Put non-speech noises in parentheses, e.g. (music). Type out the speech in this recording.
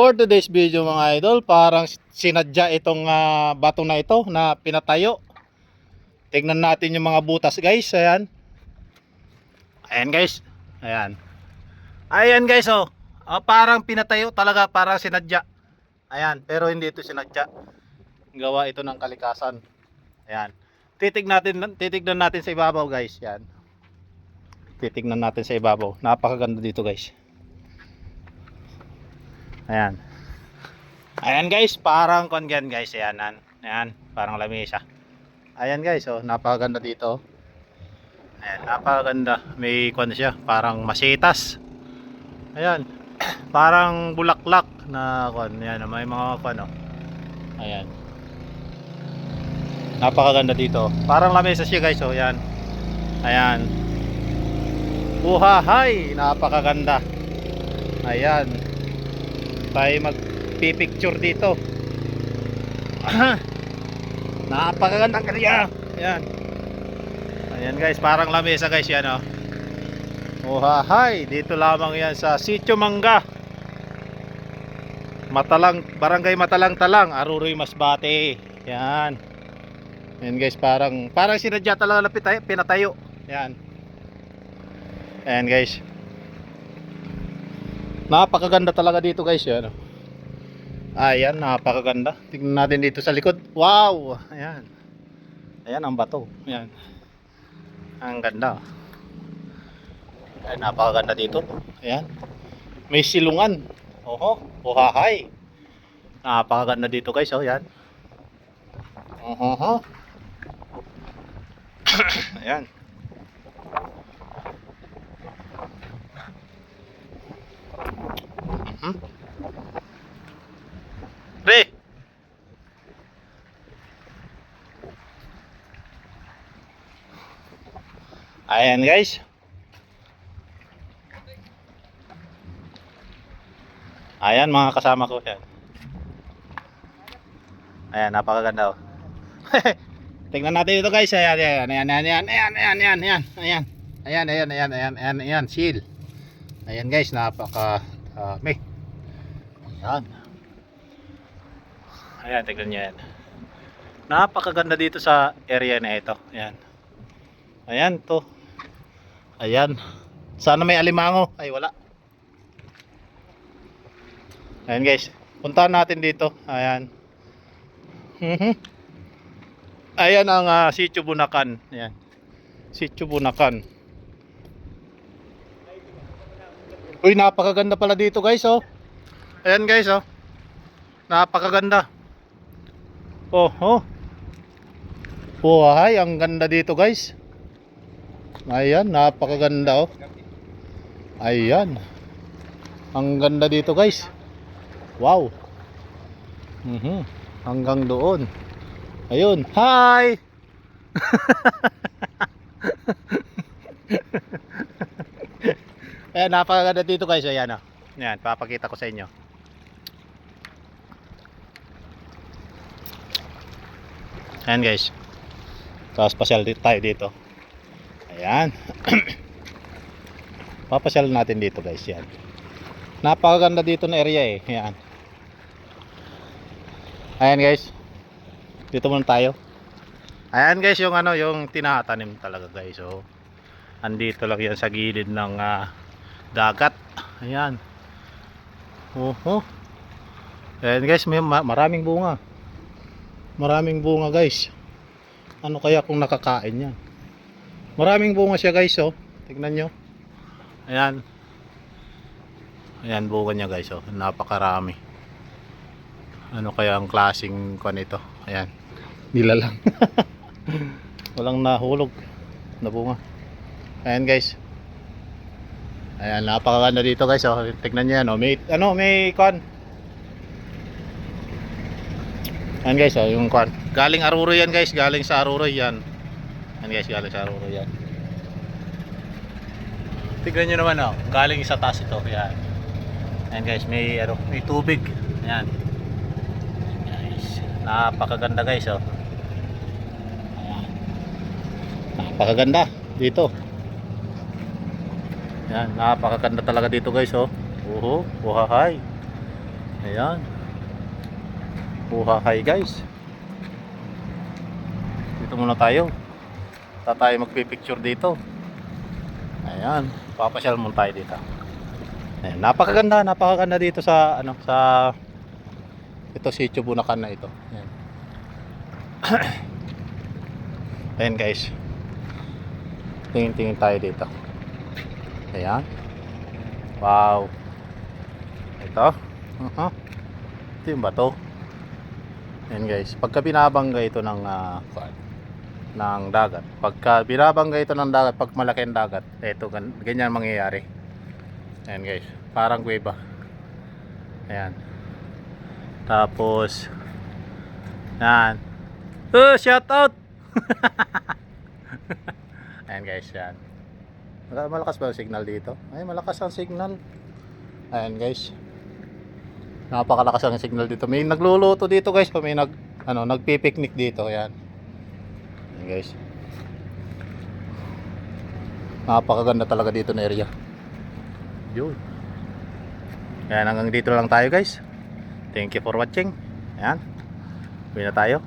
For today's video mga idol, parang sinadya itong ah, bato na ito na pinatayo. Tingnan natin yung mga butas guys, ayan. Ayan guys, ayan. Ayan guys oh, Ah, parang pinatayo talaga, parang sinadya. Ayan, pero hindi ito sinadya. Gawa ito ng kalikasan. Ayan. Titignan natin, titignan natin sa ibabaw guys, yan. Titignan natin sa ibabaw. Napakaganda dito guys. Ayan. Ayan guys, parang kon yan guys. Ayan, ayan, parang lamesa. Ayan guys, oh, napakaganda dito. Ayan, napakaganda. May kon siya, parang masitas. Ayan. (clears throat) Parang bulaklak na kon. Ayan, may mga kon oh. Ayan. Napakaganda dito. Parang lamesa siya guys, oh, ayan. Ayan. Buhahay, napakaganda. Ayan tayo magpipicture dito. (clears throat) Napakagandang kanya yan ayan guys parang lamesa guys yan oh. Uhahay, dito lamang yan sa Sitio Mangga. Matalang, Barangay Matalang Talang, Aruroy Masbate. Yan. Yan guys, parang parang sinadya talaga na pitay- pinatayo. Yan Ayan guys Napakaganda talaga dito guys yan. Ayan, napakaganda. Tingnan natin dito sa likod. Wow! Ayan. Ayan ang bato. Ayan. Ang ganda. Ayan, napakaganda dito. Ayan. May silungan. Oho, buhahay. Napakaganda dito guys, oh, yan. Oho. (coughs) Ayan. Mhm. Pre. Ayan guys. Ayan mga kasama ko yan. Ayan, napakaganda oh. Tingnan natin dito guys. Ayan, ayan, ayan, ayan, ayan, ayan, ayan, ayan, ayan, ayan. Ayan, ayan, ayan, ayan, ayan, seal. Ayan guys, napaka dami. Ayan. Ayan, tignan nyo yan. Napakaganda dito sa area na ito. Ayan. Ayan to. Ayan. Sana may alimango. Ay, wala. Ayan guys. Puntahan natin dito. Ayan. Mhm. Ayan ang uh, Sitio Bunakan. Ayan. Sitio Bunakan. Uy, napakaganda pala dito guys, oh. Ayan guys, oh. Napakaganda. Oh, oh. Buhay, ang ganda dito guys. Ayan, napakaganda, oh. Ayan. Ang ganda dito guys. Wow. Mhm. Hanggang doon. Ayun. Hi. (laughs) Ayan, napakaganda dito guys. Ayan, oh. Ayan, papakita ko sa inyo. Ayan guys. Tapos pasyal di- tayo dito. Ayan. (clears throat) Papasyal natin dito guys. Yan. Napakaganda dito na area eh. Ayan. Ayan guys. Dito muna tayo. Ayan guys yung ano yung tinatanim talaga guys. So, andito lang yan sa gilid ng ah, dagat. Ayan. Oho. Ayan guys, may ma- maraming bunga. Maraming bunga guys. Ano kaya kung nakakain yan? Maraming bunga siya guys oh. Tignan nyo. Ayan. Ayan bunga niya guys oh. Napakarami. Ano kaya ang klaseng kwan ito? Ayan. Nila lang. (laughs) Walang nahulog na bunga. Ayan guys. Ayan, napakaganda dito guys. Oh. Tignan niyo yan. Oh. May, ano, may kwan. Ayan guys, oh, yung kwan. Galing Aruro yan guys. Galing sa Aruro yan. Ayan guys, galing sa Aruro yan. Tignan nyo naman oh. Galing sa taas ito. Ayan. Ayan guys, may, ano, may tubig. Ayan guys. Napakaganda guys oh. Ayan. Napakaganda dito. Yan, napakaganda talaga dito guys oh. Uho, buhahay. Ayan. Buha kay guys. Dito muna tayo. Ta tayo magpipicture dito. Ayan. Papasyal muna tayo dito. Ayan. Napakaganda. Napakaganda dito sa ano sa ito sitio Bunakan na ito. Ayan. (clears throat) Ayan guys. Tingin-tingin tayo dito. Ayan. Wow. Ito. Uh-huh. Ito yung bato. Ayan guys. Pagka binabangga ito ng kuwan, ng dagat. Pagka binabangga ito ng dagat, pag malaki ang dagat, ito gan- ganyan mangyayari. Ayan guys. Parang kuweba. Ayan. Tapos yan. Oh, shout out. (laughs) Ayan guys, yan. Mala- Malakas ba ang signal dito? Ay, malakas ang signal. Ayan guys. Napakalakas ang signal dito. May nagluluto dito guys. May nag ano, nagpi-picnic dito. Ayan. Ayan guys. Napakaganda talaga dito na area. Yun. Ayan, hanggang dito lang tayo guys. Thank you for watching. Ayan. Uwi na tayo.